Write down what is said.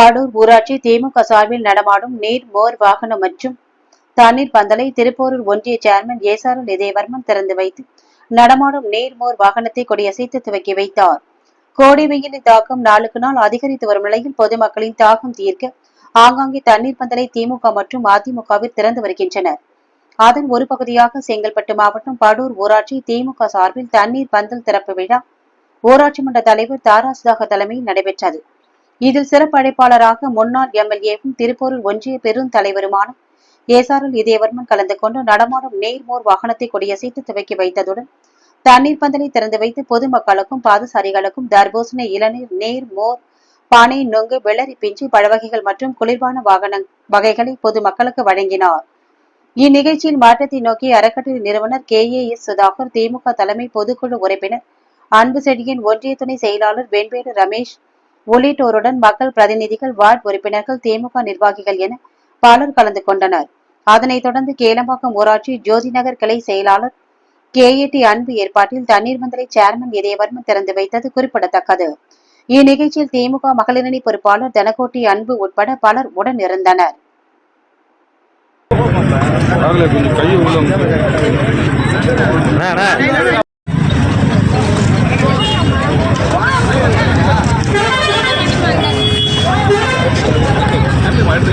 பாடூர் ஊராட்சி திமுக சார்பில் நடமாடும் நீர் மோர் வாகனம் மற்றும் தண்ணீர் பந்தலை திருப்போரூர் ஒன்றிய சேர்மன் ஏசாரல் இதயவர்மன் திறந்து வைத்து நடமாடும் நீர் மோர் வாகனத்தை கொடியசைத்து துவக்கி வைத்தார். கோடை வெயிலின் தாக்கம் நாளுக்கு நாள் அதிகரித்து வரும் நிலையில் பொதுமக்களின் தாகம் தீர்க்க ஆங்காங்கே தண்ணீர் பந்தலை திமுக மற்றும் அதிமுகவில் திறந்து வருகின்றனர். அதன் ஒரு பகுதியாக செங்கல்பட்டு மாவட்டம் படூர் ஊராட்சி திமுக சார்பில் தண்ணீர் பந்தல் திறப்பு விழா ஊராட்சி மன்ற தலைவர் தாராசுதாக தலைமையில் நடைபெற்றது. இதில் சிறப்பு அழைப்பாளராக முன்னாள் எம்எல்ஏவும் திருப்பூரில் ஒன்றிய பெருந்தலைவருமான ஏசாரல் இதயவர்மன் கலந்து கொண்டு நடமாடும் நேர்மோர் வாகனத்தை கொடியசைத்து துவக்கி வைத்ததுடன் தண்ணீர் பந்தலை திறந்து வைத்து பொதுமக்களுக்கும் பாதசாரிகளுக்கும் தர்பூசணி இளநீர் நேர் மோர் பானை நொங்கு வெள்ளரி பிஞ்சு பழவகைகள் மற்றும் குளிர்பான வாகன வகைகளை பொதுமக்களுக்கு வழங்கினார். இந்நிகழ்ச்சியில் மாற்றத்தை நோக்கி அறக்கட்டளை நிறுவனர் K. A. S. Sudhakar DMK தலைமை பொதுக்குழு உறுப்பினர் அன்பு செடியின் ஒன்றிய துணை செயலாளர் வெண்பேடு ரமேஷ் உள்ளிட்டோருடன் மக்கள் பிரதிநிதிகள் வார்டு உறுப்பினர்கள் திமுக நிர்வாகிகள் என பலர் கலந்து கொண்டனர். அதனைத் தொடர்ந்து கேளம்பாக்கம் ஊராட்சி ஜோதிநகர் கிளை செயலாளர் கேஏடி அன்பு ஏற்பாட்டில் தண்ணீர் மந்தலை சேர்மன் இதயவர்மன் திறந்து வைத்தது குறிப்பிடத்தக்கது. இந்நிகழ்ச்சியில் திமுக மகளிரணி பொறுப்பாளர் தனகோட்டி அன்பு உட்பட பலர் உடன் இருந்தனர்